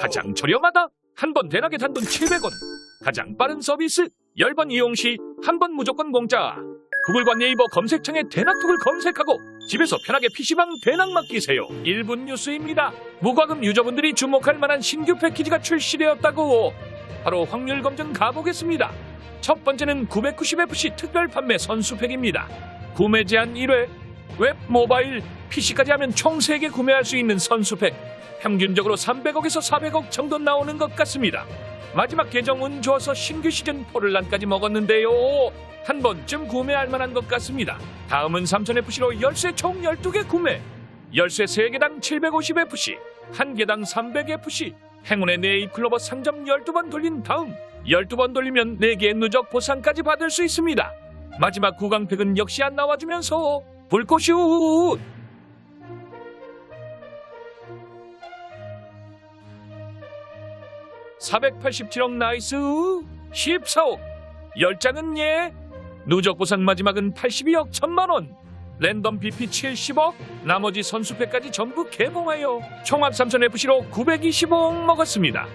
가장 저렴하다. 한 번 대낮에 단돈 700원. 가장 빠른 서비스. 10번 이용 시 한 번 무조건 공짜. 구글과 네이버 검색창에 대낙톡을 검색하고 집에서 편하게 PC방 대낙 맡기세요. 1분 뉴스입니다. 무과금 유저분들이 주목할 만한 신규 패키지가 출시되었다고. 바로 확률 검증 가보겠습니다. 첫 번째는 990FC 특별 판매 선수팩입니다. 구매 제한 1회, 웹, 모바일, PC까지 하면 총 3개 구매할 수 있는 선수팩. 평균적으로 300억에서 400억 정도 나오는 것 같습니다. 마지막 계정 운 좋아서 신규 시즌 포를란까지 먹었는데요. 한 번쯤 구매할 만한 것 같습니다. 다음은 삼성FC로 열쇠 총 12개 구매. 열쇠 3개당 750FC, 1개당 300FC. 행운의 네잎 클로버 상점 12번 돌린 다음 12번 돌리면 4개의 누적 보상까지 받을 수 있습니다. 마지막 구강팩은 역시 안 나와주면서 불꽃슛! 487억 나이스. 14억. 10장은 예. 누적 보상 마지막은 82억 1000만원. 랜덤 BP 70억. 나머지 선수팩까지 전부 개봉하여 총합 3000FC로 920억 먹었습니다